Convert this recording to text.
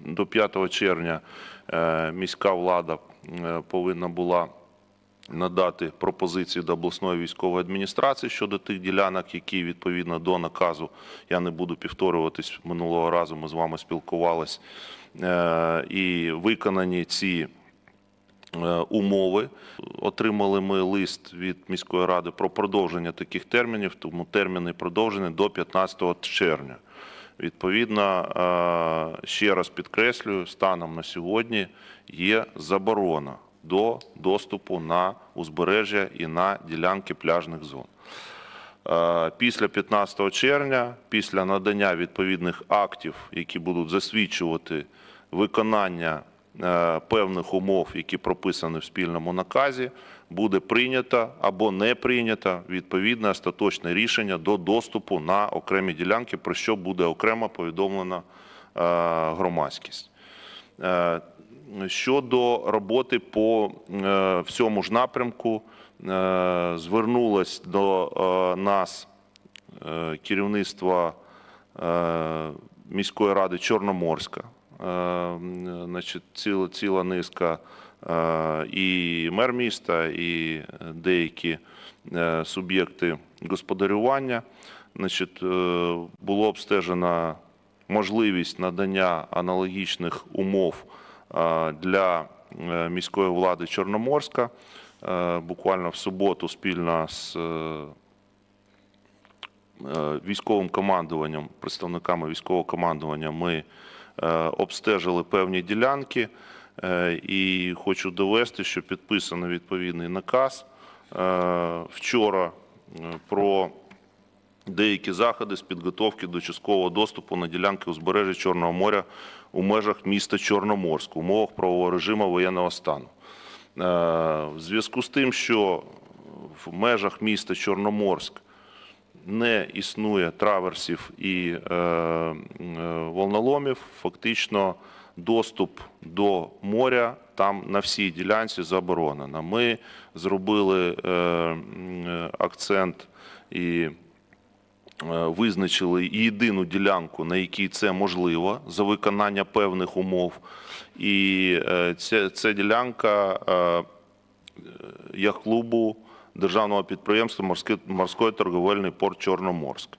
до 5 червня е, міська влада е, повинна була надати пропозиції до обласної військової адміністрації щодо тих ділянок, які відповідно до наказу, я не буду повторюватись, минулого разу ми з вами спілкувались, е, і виконані ці умови. Отримали ми лист від міської ради про продовження таких термінів, тому терміни продовжені до 15 червня. Відповідно, е, ще раз підкреслюю, станом на сьогодні є заборона до доступу на узбережжя і на ділянки пляжних зон. Е, Після 15 червня, після надання відповідних актів, які будуть засвідчувати виконання е, певних умов, які прописані в спільному наказі, буде прийнято або не прийнято відповідне остаточне рішення до доступу на окремі ділянки, про що буде окремо повідомлена е, громадськість. Е, Щодо роботи по е, всьому ж напрямку, звернулось до нас керівництва е, міської ради Чорноморська. Значить, ціла, ціла низка і мер міста, і деякі е, суб'єкти господарювання. Значить, е, було обстежено можливість надання аналогічних умов е, для е, міської влади Чорноморська. Е, Буквально в суботу спільно з е, е, військовим командуванням, представниками військового командування, ми е, обстежили певні ділянки. Е, І хочу довести, що підписано відповідний наказ е, вчора е, про деякі заходи з підготовки до часткового доступу на ділянки узбережжя Чорного моря у межах міста Чорноморськ, умовах правового режиму воєнного стану. В зв'язку з тим, що в межах міста Чорноморськ не існує траверсів і е, е, волноломів, фактично доступ до моря там на всій ділянці заборонено. Ми зробили е, акцент і е, визначили єдину ділянку, на якій це можливо за виконання певних умов. І е, ця, ця ділянка е, яхт-клубу державного підприємства «Морський- морський торговельний порт Чорноморськ.